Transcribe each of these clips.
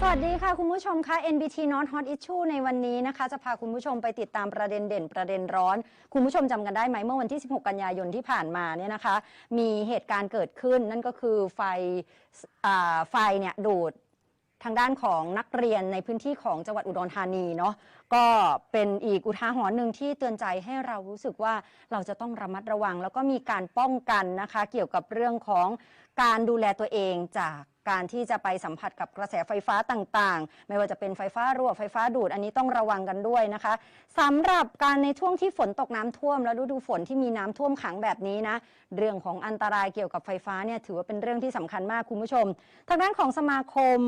สวัสดีค่ะ คุณผู้ชมคะ NBT Not Hot Issue ในวันนี้นะคะ จะพาคุณผู้ชมไปติดตามประเด็นเด่นประเด็นร้อน คุณผู้ชมจำกันได้ไหมเมื่อวันที่ 16 กันยายนที่ผ่านมาเนี่ยนะคะ มีเหตุการณ์เกิดขึ้นนั่นก็คือไฟอ่าไฟเนี่ยดูดทางด้านของนักเรียนในพื้นที่ของจังหวัดอุดรธานีเนาะก็เป็นอีกอุทาหรณ์หนึ่งที่เตือนใจให้เรารู้สึกว่าเราจะต้องระมัดระวัง แล้วก็มีการป้องกันนะคะ เกี่ยวกับเรื่องของ การดูแลตัวเองจากการที่จะไปสัมผัสกับกระแสไฟฟ้าต่างๆ ไม่ว่าจะเป็นไฟฟ้ารั่วไฟฟ้าดูดอันนี้ต้องระวังกันด้วยนะคะสำหรับการในช่วงที่ฝนตกน้ำท่วม และฤดูฝนที่มีน้ำท่วมขังแบบนี้นะ เรื่องของอันตรายเกี่ยวกับไฟฟ้าเนี่ยถือว่าเป็นเรื่องที่สำคัญมากคุณผู้ชม ทางด้านของสมาคม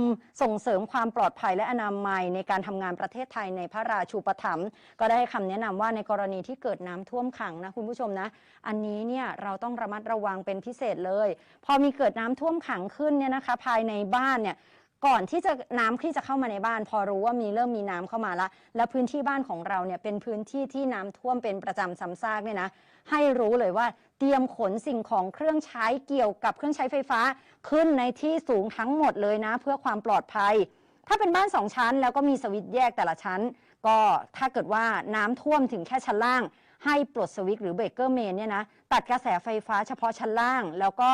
ส่งเสริมความปลอดภัยและอนามัย ในการทำงานประเทศไทยในพระราชูปถัมภ์ก็ได้ให้คำแนะนำว่าในกรณีที่เกิดน้ำท่วมขังนะคุณผู้ชมนะ อันนี้เนี่ยเราต้องระมัดระวังเป็นพิเศษเลย พอมีเกิดน้ำท่วมขังขึ้นเนี่ยนะคะ ภายในบ้านเนี่ยก่อนที่จะน้ำที่จะเข้ามาในบ้าน พอรู้ว่ามีเริ่มมีน้ำเข้ามาละแล้วพื้นที่บ้านของเราเนี่ยเป็นพื้นที่ที่น้ำท่วมเป็นประจำซ้ำซากเนี่ยนะให้รู้เลยว่าเตรียมขนสิ่งของเครื่องใช้เกี่ยวกับเครื่องใช้ไฟฟ้า ขึ้นในที่สูงทั้งหมดเลยนะ เพื่อความปลอดภัย ถ้าเป็นบ้านสองชั้น แล้วก็มีสวิตช์แยกแต่ละชั้น ก็ถ้าเกิดว่าน้ำท่วมถึงแค่ชั้นล่าง ให้ปลดสวิตช์หรือเบรกเกอร์เมนเนี่ยนะตัดกระแสไฟฟ้าเฉพาะชั้นล่าง แล้วก็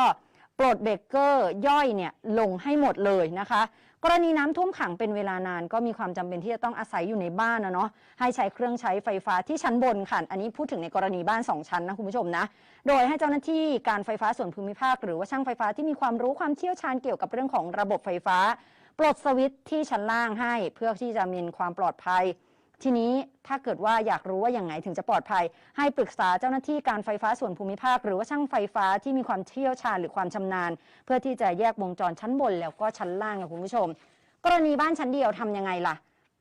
ปลดเบรกเกอร์ย่อยเนี่ยลงให้หมดเลยนะคะ กรณีน้ำท่วมขังเป็นเวลานานก็มีความจำเป็นที่จะต้องอาศัยอยู่ในบ้านนะเนาะให้ใช้เครื่องใช้ไฟฟ้าที่ชั้นบนค่ะ อันนี้พูดถึงในกรณีบ้าน 2 ชั้นนะคุณผู้ชมนะ โดยให้เจ้าหน้าที่การไฟฟ้าส่วนภูมิภาค หรือว่าช่างไฟฟ้าที่มีความรู้ความเชี่ยวชาญเกี่ยวกับเรื่องของระบบไฟฟ้า ปลดสวิตช์ที่ชั้นล่างให้เพื่อที่จะมีความปลอดภัย ทีนี้ถ้าเกิดว่าอยากรู้ว่าอย่างไงถึงจะปลอดภัย ให้ปรึกษาเจ้าหน้าที่การไฟฟ้าส่วนภูมิภาค หรือว่าช่างไฟฟ้าที่มีความเชี่ยวชาญหรือความชำนาญ เพื่อที่จะแยกวงจรชั้นบนแล้วก็ชั้นล่างค่ะคุณผู้ชม กรณีบ้านชั้นเดียวทำยังไงล่ะ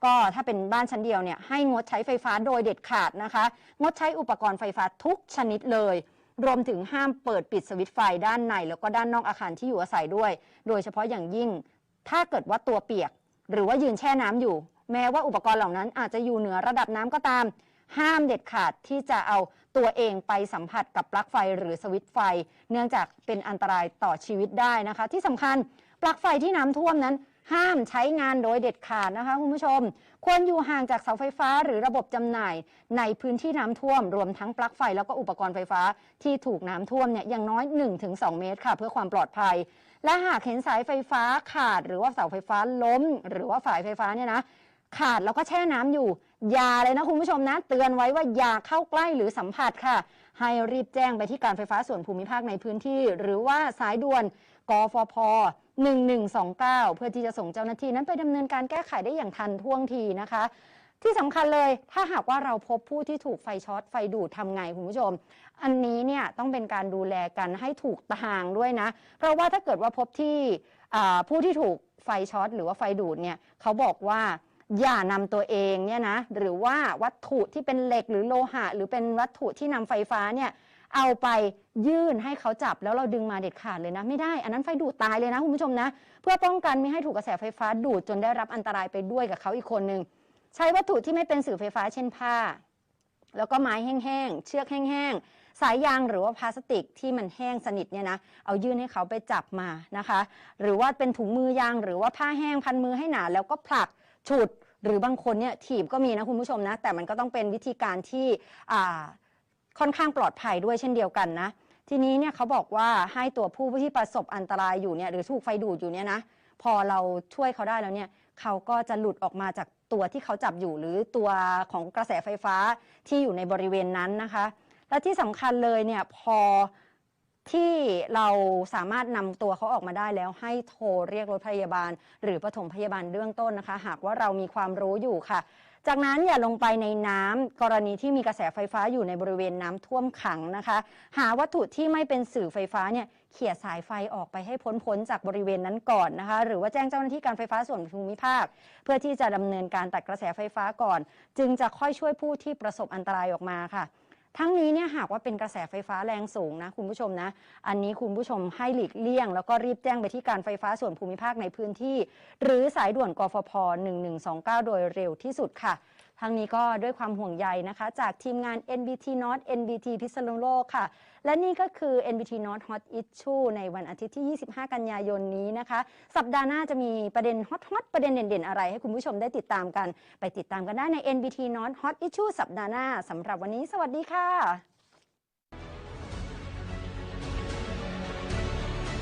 ก็ถ้าเป็นบ้านชั้นเดียวเนี่ยให้งดใช้ไฟฟ้าโดยเด็ดขาดนะคะ งดใช้อุปกรณ์ไฟฟ้าทุกชนิดเลยรวมถึงห้ามเปิดปิดสวิตช์ไฟด้านในแล้วก็ด้านนอกอาคารที่อยู่อาศัยด้วย โดยเฉพาะอย่างยิ่ง ถ้าเกิดว่าตัวเปียก หรือว่ายืนแช่น้ำอยู่ แม้ว่าอุปกรณ์เหล่านั้นอาจจะอยู่เหนือระดับน้ำก็ตาม ห้ามเด็ดขาดที่จะเอาตัวเองไปสัมผัสกับปลั๊กไฟหรือสวิตช์ไฟ เนื่องจากเป็นอันตรายต่อชีวิตได้นะคะ ที่สำคัญปลั๊กไฟที่น้ำท่วมนั้น ห้ามใช้งานโดยเด็ดขาดนะคะคุณผู้ชม ควรอยู่ห่างจากเสาไฟฟ้าหรือระบบจำหน่าย ในพื้นที่น้ำท่วม รวมทั้งปลั๊กไฟแล้วก็อุปกรณ์ไฟฟ้าที่ถูกน้ำท่วมเนี่ยอย่างน้อย 1-2 เมตรค่ะ เพื่อความปลอดภัย และหากเห็นสายไฟฟ้าขาด หรือว่าเสาไฟฟ้าล้ม หรือว่าฝายไฟฟ้าเนี่ยนะ ขาดแล้วก็แช่น้ำอยู่ อย่าเลยนะคุณผู้ชมนะ เตือนไว้ว่าอย่าเข้าใกล้หรือสัมผัสค่ะ ให้รีบแจ้งไปที่การไฟฟ้าส่วนภูมิภาคในพื้นที่ หรือว่าสายด่วนกฟพ1129 เพื่อที่จะส่งเจ้าหน้าที่นั้นไปดำเนินการแก้ไขได้อย่างทันท่วงทีนะคะ ที่สำคัญเลยถ้าหากว่าเราพบผู้ที่ถูกไฟช็อตไฟดูดทำไงคุณผู้ชม อันนี้เนี่ยต้องเป็นการดูแลกันให้ถูกทางด้วยนะ เพราะว่าถ้าเกิดว่าพบที่ผู้ที่ถูกไฟช็อตหรือว่าไฟดูดเนี่ยเขาบอกว่า อย่านำตัวเองเนี่ยนะหรือว่าวัตถุที่เป็นเหล็กหรือโลหะ หรือเป็นวัตถุที่นำไฟฟ้าเนี่ยเอาไปยื่นให้เขาจับแล้วเราดึงมาเด็ดขาดเลยนะ ไม่ได้ อันนั้นไฟดูดตายเลยนะคุณผู้ชมนะ เพื่อป้องกันไม่ให้ถูกกระแสไฟฟ้าดูดจนได้รับอันตรายไปด้วยกับเขาอีกคนหนึ่งใช้วัตถุที่ไม่เป็นสื่อไฟฟ้าเช่นผ้า แล้วก็ไม้แห้งๆเชือกแห้งๆสายยางหรือว่าพลาสติกที่มันแห้งสนิทเนี่ยนะเอายื่นให้เขาไปจับมานะคะ หรือว่าเป็นถุงมือยางหรือว่าผ้าแห้งพันมือให้หนาแล้วก็ผลัก ฉุด หรือบางคนเนี่ยถีบก็มีนะคุณผู้ชมนะ แต่มันก็ต้องเป็นวิธีการที่ค่อนข้างปลอดภัยด้วยเช่นเดียวกันนะ ทีนี้เนี่ยเขาบอกว่าให้ตัวผู้ที่ประสบอันตรายอยู่เนี่ยหรือถูกไฟดูดอยู่เนี่ยนะพอเราช่วยเขาได้แล้วเนี่ยเขาก็จะหลุดออกมาจากตัวที่เขาจับอยู่ หรือตัวของกระแสไฟฟ้าที่อยู่ในบริเวณนั้นนะคะ และที่สำคัญเลยเนี่ยพอ ที่เราสามารถนำตัวเขาออกมาได้แล้วให้โทรเรียกรถพยาบาล หรือปฐมพยาบาลเบื้องต้นนะคะ หากว่าเรามีความรู้อยู่ค่ะ จากนั้นอย่าลงไปในน้ำกรณีที่มีกระแสไฟฟ้าอยู่ในบริเวณน้ำท่วมขังนะคะ หาวัตถุที่ไม่เป็นสื่อไฟฟ้าเนี่ยเขี่ยสายไฟออกไปให้พ้นพ้นจากบริเวณนั้นก่อนนะคะ หรือว่าแจ้งเจ้าหน้าที่การไฟฟ้าส่วนภูมิภาค เพื่อที่จะดำเนินการตัดกระแสไฟฟ้าก่อน จึงจะค่อยช่วยผู้ที่ประสบอันตรายออกมาค่ะ ทั้งนี้เนี่ยหากว่าเป็นกระแสไฟฟ้าแรงสูงนะคุณผู้ชมนะ อันนี้คุณผู้ชมให้หลีกเลี่ยง แล้วก็รีบแจ้งไปที่การไฟฟ้าส่วนภูมิภาคในพื้นที่ หรือสายด่วนกฟพ1129 โดยเร็วที่สุดค่ะ ทั้งนี้ก็ด้วยความห่วงใยนะคะ จากทีมงาน NBT Not NBT พิษณุโลกค่ะ และนี่ก็คือ NBT Not Hot Issue ในวันอาทิตย์ที่ 25 กันยายนนี้นะคะ สัปดาห์หน้าจะมีประเด็นฮอตฮอตประเด็นเด่นๆ อะไร ให้คุณผู้ชมได้ติดตามกัน ไปติดตามกันได้ใน NBT Not Hot Issue สัปดาห์หน้าสำหรับวันนี้ สวัสดีค่ะ